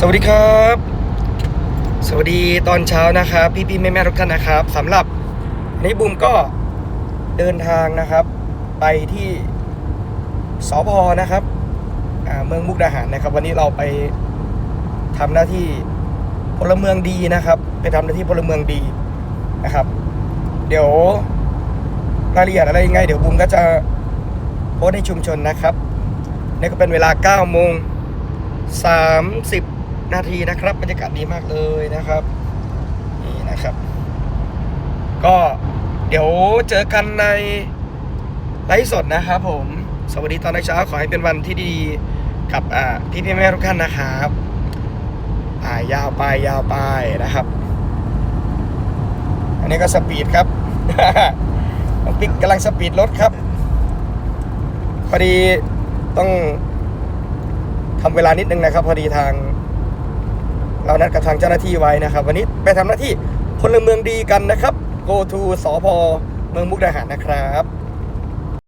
สวัสดีครับ สวัสดีตอนเช้านะครับ พี่พี่แม่แม่ทุกท่านนะครับสำหรับวันนี้บูมก็เดินทางนะครับ ไปที่สพนะครับเมืองมุกดาหารนะครับ วันนี้เราไปทำหน้าที่พลเมืองดีนะครับ ไปทำหน้าที่พลเมืองดีนะครับ เดี๋ยวรายละเอียดอะไรยังไง เดี๋ยวบูมก็จะโพสในชุมชนนะครับนี่ก็เป็นเวลา9โมง30 นาทีนะครับบรรยากาศดีมากเลยนะครับ นี่นะครับ ก็เดี๋ยวเจอกันในไลฟ์สดนะครับผม สวัสดีตอนเช้าขอให้เป็นวันที่ดีกับพี่พี่แม่ทุกท่านนะครับอ่ายาวไปยาวไปนะครับ อันนี้ก็สปีดครับปิ๊กกำลังสปีดรถครับ พอดีต้องทำเวลานิดนึงนะครับ พอดีทาง นัดกับทางเจ้าหน้าที่ไว้นะครับ วันนี้ไปทำหน้าที่พลเมืองดีกันนะครับ go to สพเมืองมุกดาหารนะครับ